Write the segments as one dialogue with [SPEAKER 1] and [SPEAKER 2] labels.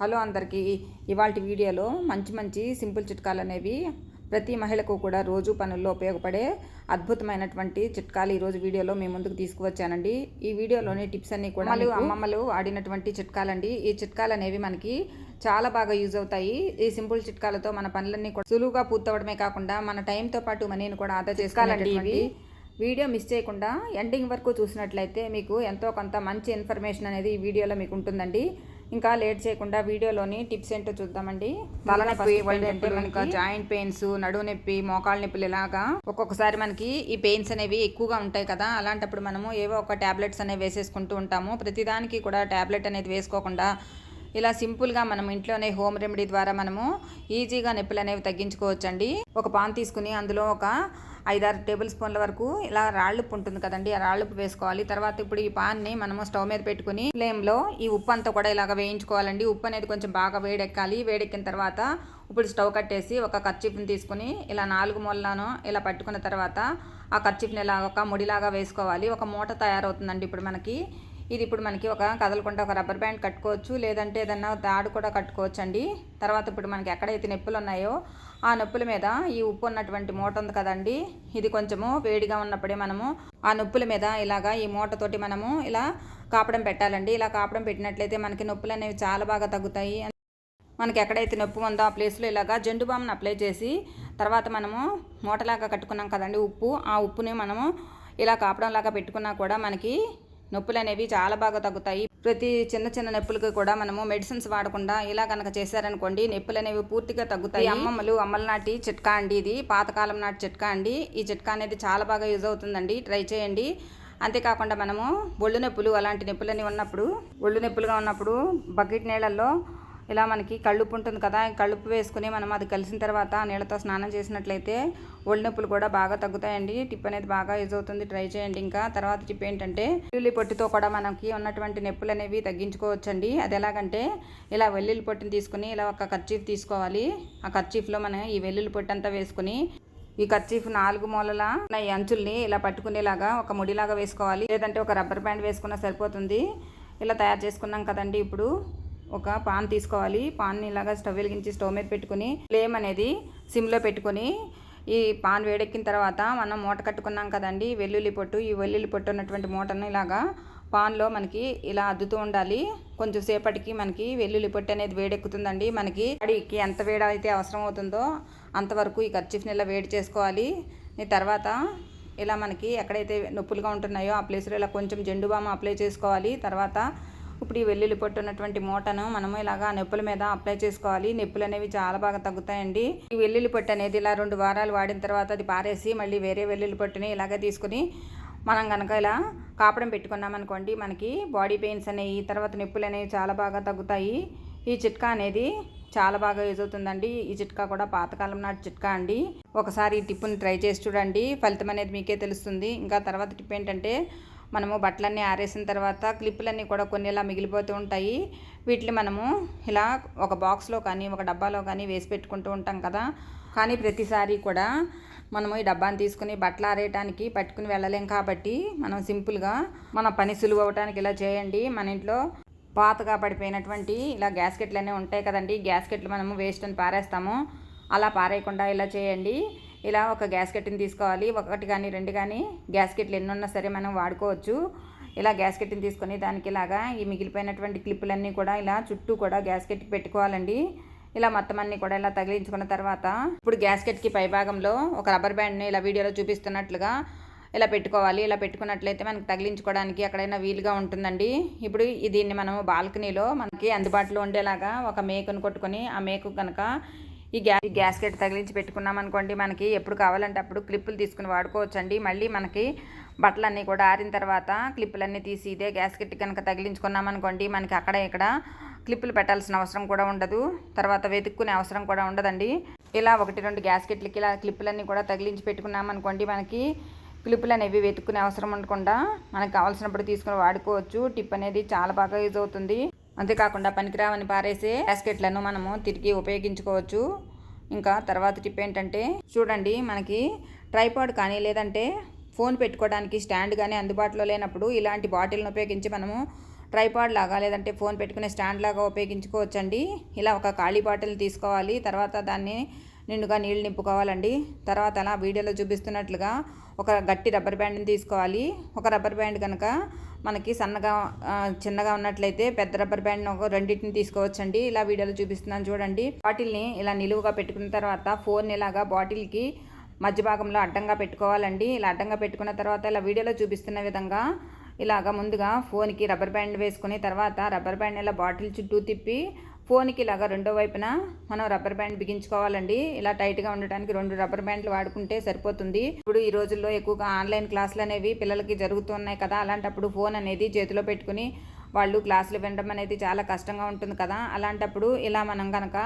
[SPEAKER 1] Hello అందరికీ. ఇవాళ వీడియోలో మంచి మంచి సింపుల్ చిట్కాలు అనేవి ప్రతి మహిళకు కూడా రోజు పనుల్లో ఉపయోగపడే అద్భుతమైనటువంటి చిట్కాలు ఈరోజు వీడియోలో మీ ముందుకు తీసుకువచ్చానండి. ఈ వీడియోలోని టిప్స్ అన్ని కూడా అమ్మలు అమ్మమ్మలు ఆడినటువంటి చిట్కాలండి. ఈ చిట్కాలు అనేవి మనకి చాలా బాగా యూజ్ అవుతాయి. ఈ సింపుల్ చిట్కాలతో మన పనులన్నీ కూడా సులువుగా పూర్తవడమే కాకుండా మన టైంతో పాటు మనీని కూడా ఆదా చేసుకోవాలండి ఇవి. వీడియో మిస్ చేయకుండా ఎండింగ్ వరకు చూసినట్లయితే మీకు ఎంతో కొంత మంచి ఇన్ఫర్మేషన్ అనేది ఈ వీడియోలో మీకు ఉంటుందండి. ఇంకా లేట్ చేయకుండా వీడియోలోని టిప్స్ ఏంటో చూద్దామండి. తలనొప్పి ఏంటంటే మనకి జాయింట్ పెయిన్స్ నడువు నొప్పి మోకాళ్ళ నొప్పులు ఇలాగా ఒక్కొక్కసారి మనకి ఈ పెయిన్స్ అనేవి ఎక్కువగా ఉంటాయి కదా. అలాంటప్పుడు మనము ఏవో ఒక టాబ్లెట్స్ అనేవి వేసేసుకుంటూ ఉంటాము. ప్రతిదానికి కూడా టాబ్లెట్ అనేది వేసుకోకుండా ఇలా సింపుల్గా మనం ఇంట్లోనే హోమ్ రెమెడీ ద్వారా మనము ఈజీగా నొప్పులు అనేవి తగ్గించుకోవచ్చండి. ఒక పాన్ తీసుకుని అందులో ఒక ఐదారు టేబుల్ స్పూన్ల వరకు ఇలా రాళ్ళుప్పు ఉంటుంది కదండి ఆ రాళ్ళుప్పు వేసుకోవాలి. తర్వాత ఇప్పుడు ఈ పాన్ని మనము స్టవ్ మీద పెట్టుకుని ఫ్లేమ్లో ఈ ఉప్పు అంతా కూడా ఇలాగ వేయించుకోవాలండి. ఉప్పు అనేది కొంచెం బాగా వేడెక్కాలి. వేడెక్కిన తర్వాత ఇప్పుడు స్టవ్ కట్టేసి ఒక కర్చీఫ్ని తీసుకుని ఇలా నాలుగు మూలలను ఇలా పట్టుకున్న తర్వాత ఆ కర్చీఫ్ని ఇలా ఒక ముడిలాగా వేసుకోవాలి. ఒక మూట తయారవుతుందండి ఇప్పుడు మనకి. ఇది ఇప్పుడు మనకి ఒక కదలకుండా ఒక రబ్బర్ బ్యాండ్ కట్టుకోవచ్చు. లేదంటే ఏదన్నా తాడు కూడా కట్టుకోవచ్చు అండి తర్వాత ఇప్పుడు మనకి ఎక్కడైతే నొప్పులు ఉన్నాయో ఆ నొప్పుల మీద ఈ ఉప్పు ఉన్నటువంటి మూట ఉంది కదండి. ఇది కొంచెము వేడిగా ఉన్నప్పుడే మనము ఆ నొప్పుల మీద ఇలాగా ఈ మూటతోటి మనము ఇలా కాపడం పెట్టాలండి. ఇలా కాపడం పెట్టినట్లయితే మనకి నొప్పులు అనేవి చాలా బాగా తగ్గుతాయి. మనకి ఎక్కడైతే నొప్పి ఉందో ఆ ప్లేస్లో ఇలాగా జెండు బామ్ను అప్లై చేసి తర్వాత మనము మూటలాగా కట్టుకున్నాం కదండి ఉప్పు. ఆ ఉప్పుని మనము ఇలా కాపడంలాగా పెట్టుకున్నా కూడా మనకి నొప్పులు అనేవి చాలా బాగా తగ్గుతాయి. ప్రతి చిన్న చిన్న నొప్పులకి కూడా మనము మెడిసిన్స్ వాడకుండా ఇలా కనుక చేశారనుకోండి నొప్పులు అనేవి పూర్తిగా తగ్గుతాయి. అమ్మమ్మలు అమ్మల నాటి చిట్కా అండి ఇది. పాతకాలం నాటి చిట్కా అండి. ఈ చిట్కా అనేది చాలా బాగా యూజ్ అవుతుందండి. ట్రై చేయండి. అంతేకాకుండా మనము ఒళ్ళు నొప్పులు అలాంటి నొప్పులని ఉన్నప్పుడు ఒళ్ళు నొప్పులుగా ఉన్నప్పుడు బకెట్ నీళ్ళల్లో ఇలా మనకి కళ్ళుప్పు ఉంటుంది కదా కళ్ళుప్పు వేసుకుని మనం అది కలిసిన తర్వాత నీళ్ళతో స్నానం చేసినట్లయితే ఒళ్ళు నొప్పులు కూడా బాగా తగ్గుతాయండి. టిప్ అనేది బాగా యూజ్ అవుతుంది. ట్రై చేయండి ఇంకా. తర్వాత టిప్ ఏంటంటే వెల్లుల్లి పొట్టుతో కూడా మనకి ఉన్నటువంటి నొప్పులు అనేవి తగ్గించుకోవచ్చండి. అది ఎలాగంటే ఇలా వెల్లుల్లి పొట్టుని తీసుకుని ఇలా ఒక కర్చీఫ్ తీసుకోవాలి. ఆ కర్చీఫ్లో మనం ఈ వెల్లుల్లి పొట్టు అంతా వేసుకుని ఈ కర్చీఫ్ నాలుగు మూలల ఈ అంచుల్ని ఇలా పట్టుకునేలాగా ఒక ముడిలాగా వేసుకోవాలి. లేదంటే ఒక రబ్బర్ బ్యాండ్ వేసుకున్నా సరిపోతుంది. ఇలా తయారు చేసుకున్నాం కదండి ఇప్పుడు. ఒక పాన్ తీసుకోవాలి. పాన్ని ఇలాగా స్టవ్ వెలిగించి స్టవ్ మీద పెట్టుకుని ఫ్లేమ్ అనేది సిమ్లో పెట్టుకొని ఈ పాన్ వేడెక్కిన తర్వాత మనం మూట కట్టుకున్నాం కదండి వెల్లుల్లి పొట్టు. ఈ వెల్లుల్లి పొట్టు ఉన్నటువంటి మూటను ఇలాగా పాన్లో మనకి ఇలా అద్దుతూ ఉండాలి. కొంచెం సేపటికి మనకి వెల్లుల్లి పొట్టు అనేది వేడెక్కుతుందండి. మనకి అడికి ఎంత వేడి అయితే అవసరం అవుతుందో అంతవరకు ఈ కర్చీఫ్ని ఇలా వేడి చేసుకోవాలి. తర్వాత ఇలా మనకి ఎక్కడైతే నొప్పులుగా ఉంటున్నాయో ఆ ప్లేస్లో ఇలా కొంచెం జెండు బామ అప్లై చేసుకోవాలి. తర్వాత ఇప్పుడు ఈ వెల్లుల్లి పొట్టు ఉన్నటువంటి మూటను మనము ఇలాగా నొప్పుల మీద అప్లై చేసుకోవాలి. నొప్పులు అనేవి చాలా బాగా తగ్గుతాయండి. ఈ వెల్లుల్లి పొట్టు అనేది ఇలా రెండు వారాలు వాడిన తర్వాత అది పారేసి మళ్ళీ వేరే వెల్లుల్లి పొట్టుని ఇలాగే తీసుకుని మనం కనుక ఇలా కాపడం పెట్టుకున్నాం అనుకోండి మనకి బాడీ పెయిన్స్ అనేవి తర్వాత నొప్పులు అనేవి చాలా బాగా తగ్గుతాయి. ఈ చిట్కా అనేది చాలా బాగా యూజ్ అవుతుందండి. ఈ చిట్కా కూడా పాతకాలం నాటి చిట్కా అండి. ఒకసారి ఈ టిప్పుని ట్రై చేసి చూడండి. ఫలితం అనేది మీకే తెలుస్తుంది. ఇంకా తర్వాత టిప్ ఏంటంటే మనము బట్టలన్నీ ఆరేసిన తర్వాత క్లిప్పులన్నీ కూడా కొన్ని ఇలా మిగిలిపోతూ ఉంటాయి. వీటిని మనము ఇలా ఒక బాక్స్లో కానీ ఒక డబ్బాలో కానీ వేసి పెట్టుకుంటూ ఉంటాం కదా. కానీ ప్రతిసారి కూడా మనము ఈ డబ్బాని తీసుకుని బట్టలు ఆరేయటానికి పట్టుకుని వెళ్ళలేం కాబట్టి మనం సింపుల్గా మన పని సులువు అవ్వటానికి ఇలా చేయండి. మన ఇంట్లో పాతగా పడిపోయినటువంటి ఇలా గ్యాస్కెట్లు అనేవి ఉంటాయి కదండి. గ్యాస్కెట్లు మనము వేస్ట్ అని పారేస్తాము. అలా పారేయకుండా ఇలా చేయండి. ఇలా ఒక గ్యాస్కెట్ని తీసుకోవాలి. ఒకటి కానీ రెండు కానీ గ్యాస్కెట్లు ఎన్ని ఉన్నా సరే మనం వాడుకోవచ్చు. ఇలా గ్యాస్కెట్ని తీసుకొని దానికి ఇలాగా ఈ మిగిలిపోయినటువంటి క్లిప్పులన్నీ కూడా ఇలా చుట్టూ కూడా గ్యాస్కెట్కి పెట్టుకోవాలండి. ఇలా మొత్తం అన్ని కూడా ఇలా తగిలించుకున్న తర్వాత ఇప్పుడు గ్యాస్కెట్కి పైభాగంలో ఒక రబ్బర్ బ్యాండ్ని ఇలా వీడియోలో చూపిస్తున్నట్లుగా ఇలా పెట్టుకోవాలి. ఇలా పెట్టుకున్నట్లయితే మనకి తగిలించుకోవడానికి ఎక్కడైనా వీలుగా ఉంటుందండి. ఇప్పుడు దీన్ని మనము బాల్కనీలో మనకి అందుబాటులో ఉండేలాగా ఒక మేకును కొట్టుకొని ఆ మేకు కనుక ఈ గ్యాస్ గ్యాస్కెట్ తగిలించి పెట్టుకున్నాం అనుకోండి మనకి ఎప్పుడు కావాలంటే అప్పుడు క్లిప్పులు తీసుకుని వాడుకోవచ్చండి. మళ్ళీ మనకి బట్టలన్నీ కూడా ఆరిన తర్వాత క్లిప్పులన్నీ తీసి ఇదే గ్యాస్కెట్ కనుక తగిలించుకున్నాం అనుకోండి మనకి అక్కడ ఇక్కడ క్లిప్పులు పెట్టాల్సిన అవసరం కూడా ఉండదు. తర్వాత వెతుక్కునే అవసరం కూడా ఉండదండి. ఇలా ఒకటి రెండు గ్యాస్కెట్లకి ఇలా క్లిప్పులన్నీ కూడా తగిలించి పెట్టుకున్నాం అనుకోండి మనకి క్లిప్పులు అనేవి వెతుక్కునే అవసరం ఉండకుండా మనకు కావాల్సినప్పుడు తీసుకుని వాడుకోవచ్చు. టిప్ అనేది చాలా బాగా యూజ్ అవుతుంది. అంతేకాకుండా పనికిరావని పారేసే బ్యాస్కెట్లను మనము తిరిగి ఉపయోగించుకోవచ్చు. ఇంకా తర్వాత టిప్ ఏంటంటే చూడండి మనకి ట్రైపాడ్ కానీ లేదంటే ఫోన్ పెట్టుకోవడానికి స్టాండ్ కానీ అందుబాటులో లేనప్పుడు ఇలాంటి బాటిల్ని ఉపయోగించి మనము ట్రైపాడ్ లాగా లేదంటే ఫోన్ పెట్టుకునే స్టాండ్ లాగా ఉపయోగించుకోవచ్చండి. ఇలా ఒక ఖాళీ బాటిల్ తీసుకోవాలి తర్వాత దాన్ని నిండుగా నీళ్ళు నింపుకోవాలండి. తర్వాత అలా వీడియోలో చూపిస్తున్నట్లుగా ఒక గట్టి రబ్బర్ బ్యాండ్ని తీసుకోవాలి. ఒక రబ్బర్ బ్యాండ్ కనుక మనకి సన్నగా చిన్నగా ఉన్నట్లయితే పెద్ద రబ్బర్ బ్యాండ్ ఒక రెండింటిని తీసుకోవచ్చండి. ఇలా వీడియోలో చూపిస్తున్నాను చూడండి. బాటిల్ని ఇలా నిలువుగా పెట్టుకున్న తర్వాత ఫోన్ ఇలాగా బాటిల్కి మధ్య భాగంలో అడ్డంగా పెట్టుకోవాలండి. ఇలా అడ్డంగా పెట్టుకున్న తర్వాత ఇలా వీడియోలో చూపిస్తున్న విధంగా ఇలాగ ముందుగా ఫోన్కి రబ్బర్ బ్యాండ్ వేసుకుని తర్వాత రబ్బర్ బ్యాండ్ ఇలా బాటిల్ చుట్టూ తిప్పి ఫోన్కి ఇలాగా రెండో వైపున మనం రబ్బర్ బ్యాండ్ బిగించుకోవాలండి. ఇలా టైట్గా ఉండటానికి రెండు రబ్బర్ బ్యాండ్లు వాడుకుంటే సరిపోతుంది. ఇప్పుడు ఈ రోజుల్లో ఎక్కువగా ఆన్లైన్ క్లాసులు అనేవి పిల్లలకి జరుగుతున్నాయి కదా. అలాంటప్పుడు ఫోన్ అనేది చేతిలో పెట్టుకుని వాళ్ళు క్లాసులు వినడం అనేది చాలా కష్టంగా ఉంటుంది కదా. అలాంటప్పుడు ఇలా మనం కనుక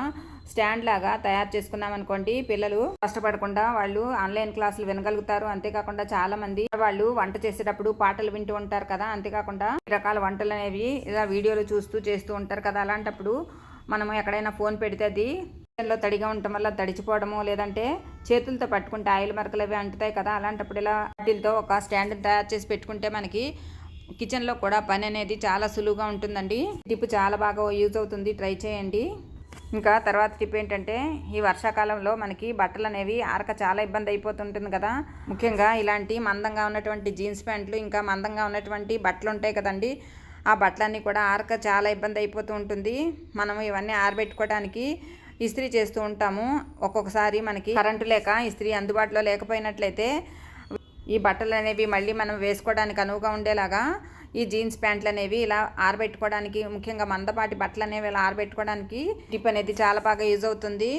[SPEAKER 1] స్టాండ్ లాగా తయారు చేసుకున్నాం అనుకోండి పిల్లలు కష్టపడకుండా వాళ్ళు ఆన్లైన్ క్లాసులు వినగలుగుతారు. అంతేకాకుండా చాలా మంది వాళ్ళు వంట చేసేటప్పుడు పాటలు వింటూ ఉంటారు కదా. అంతేకాకుండా రకాల వంటలు అనేవి ఇలా వీడియోలు చూస్తూ చేస్తూ ఉంటారు కదా. అలాంటప్పుడు మనము ఎక్కడైనా ఫోన్ పెడితే అది లో తడిగా ఉండటం వల్ల తడిచిపోవడము లేదంటే చేతులతో పట్టుకుంటే ఆయిల్ మరకలు అవి అంటుతాయి కదా అలాంటప్పుడు ఇలా వాటిలతో ఒక స్టాండ్ తయారు చేసి పెట్టుకుంటే మనకి కిచెన్లో కూడా పని అనేది చాలా సులువుగా ఉంటుందండి. టిప్ చాలా బాగా యూజ్ అవుతుంది. ట్రై చేయండి. ఇంకా తర్వాత టిప్ ఏంటంటే ఈ వర్షాకాలంలో మనకి బట్టలు అనేవి ఆరక చాలా ఇబ్బంది అయిపోతుంటుంది కదా. ముఖ్యంగా ఇలాంటి మందంగా ఉన్నటువంటి జీన్స్ ప్యాంట్లు ఇంకా మందంగా ఉన్నటువంటి బట్టలు ఉంటాయి కదండి. ఆ బట్టలన్నీ కూడా ఆరక చాలా ఇబ్బంది అయిపోతూ ఉంటుంది. మనం ఇవన్నీ ఆరబెట్టుకోవడానికి ఇస్త్రీ చేస్తూ ఉంటాము. ఒక్కొక్కసారి మనకి కరెంటు లేక ఇస్త్రీ అందుబాటులో లేకపోయినట్లయితే ఈ బట్టలు అనేవి మళ్ళీ మనం వేసుకోవడానికి అనువుగా ఉండేలాగా ఈ జీన్స్ ప్యాంట్లు అనేవి ఇలా ఆరబెట్టుకోవడానికి ముఖ్యంగా మందపాటి బట్టలు అనేవి ఇలా ఆరబెట్టుకోవడానికి టిప్ అనేది చాలా బాగా యూజ్ అవుతుంది.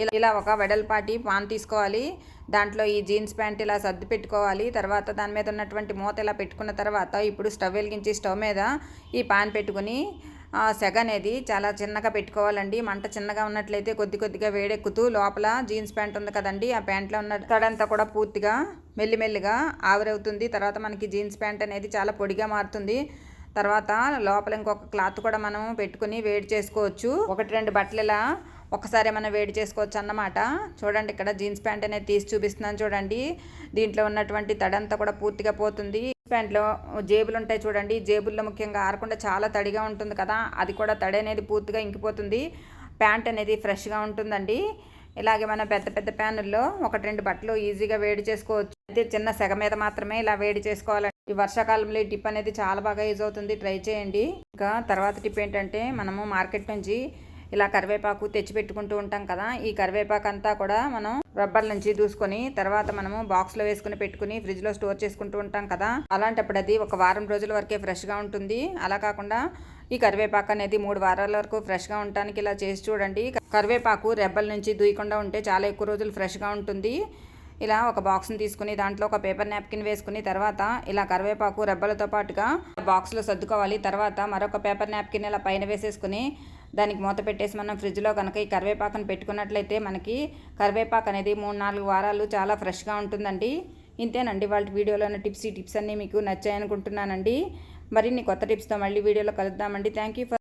[SPEAKER 1] ఇలా ఇలా ఒక వెడల్పాటి పాన్ తీసుకోవాలి. దాంట్లో ఈ జీన్స్ ప్యాంట్ ఇలా సర్ది పెట్టుకోవాలి. తర్వాత దాని మీద ఉన్నటువంటి మూత ఇలా పెట్టుకున్న తర్వాత ఇప్పుడు స్టవ్ వెలిగించి స్టవ్ మీద ఈ పాన్ పెట్టుకుని సెగ అనేది చాలా చిన్నగా పెట్టుకోవాలండి. మంట చిన్నగా ఉన్నట్లయితే కొద్ది కొద్దిగా వేడెక్కుతూ లోపల జీన్స్ ప్యాంట్ ఉంది కదండి. ఆ ప్యాంట్లో ఉన్న తడంతా కూడా పూర్తిగా మెల్లిమెల్లిగా ఆవిరవుతుంది. తర్వాత మనకి జీన్స్ ప్యాంట్ అనేది చాలా పొడిగా మారుతుంది. తర్వాత లోపల ఇంకొక క్లాత్ కూడా మనం పెట్టుకుని వేడి చేసుకోవచ్చు. ఒకటి రెండు బట్టలు ఇలా ఒకసారి మనం వేడి చేసుకోవచ్చు అన్నమాట. చూడండి ఇక్కడ జీన్స్ ప్యాంట్ అనేది తీసి చూపిస్తున్నాను చూడండి. దీంట్లో ఉన్నటువంటి తడంతా కూడా పూర్తిగా పోతుంది. ప్యాంట్లో జేబులు ఉంటాయి చూడండి. జేబుల్లో ముఖ్యంగా ఆరకుండా చాలా తడిగా ఉంటుంది కదా. అది కూడా తడి అనేది పూర్తిగా ఇంకిపోతుంది. ప్యాంట్ అనేది ఫ్రెష్గా ఉంటుందండి. ఇలాగే మనం పెద్ద పెద్ద ప్యానుల్లో ఒకటి రెండు బట్టలు ఈజీగా వేడి చేసుకోవచ్చు. అయితే చిన్న సెగ మీద మాత్రమే ఇలా వేడి చేసుకోవాలండి. ఈ వర్షాకాలంలో ఈ టిప్ అనేది చాలా బాగా యూజ్ అవుతుంది. ట్రై చేయండి. ఇంకా తర్వాత టిప్ ఏంటంటే మనము మార్కెట్ నుంచి ఇలా కరివేపాకు తెచ్చి పెట్టుకుంటూ ఉంటాం కదా ఈ కరివేపాకు అంతా కూడా మనం రబ్బర్ నుంచి దూసుకొని తర్వాత మనము బాక్స్లో వేసుకుని పెట్టుకుని ఫ్రిడ్జ్లో స్టోర్ చేసుకుంటూ ఉంటాం కదా అలాంటప్పుడు అది ఒక వారం రోజుల వరకే ఫ్రెష్గా ఉంటుంది. అలా కాకుండా ఈ కరివేపాకు అనేది మూడు వారాల వరకు ఫ్రెష్గా ఉండటానికి ఇలా చేసి చూడండి. కరివేపాకు రెబ్బల నుంచి దూయకుండా ఉంటే చాలా ఎక్కువ రోజులు ఫ్రెష్గా ఉంటుంది. ఇలా ఒక బాక్స్ని తీసుకుని దాంట్లో ఒక పేపర్ నాప్కిన్ వేసుకుని తర్వాత ఇలా కరివేపాకు రెబ్బలతో పాటుగా బాక్స్లో సర్దుకోవాలి. తర్వాత మరొక పేపర్ నాప్కిన్ ఇలా పైన వేసేసుకుని దానికి మూత పెట్టేసి మనం ఫ్రిడ్జ్లో కనుక ఈ కరివేపాకును పెట్టుకున్నట్లయితే మనకి కరివేపాకు అనేది మూడు నాలుగు వారాలు చాలా ఫ్రెష్గా ఉంటుందండి. ఇంతేనండి వాళ్ళ వీడియోలో ఉన్న టిప్స్. ఈ టిప్స్ అన్నీ మీకు నచ్చాయనుకుంటున్నానండి. మరిన్ని కొత్త టిప్స్తో మళ్ళీ వీడియోలో కలుద్దామండి. Thank you for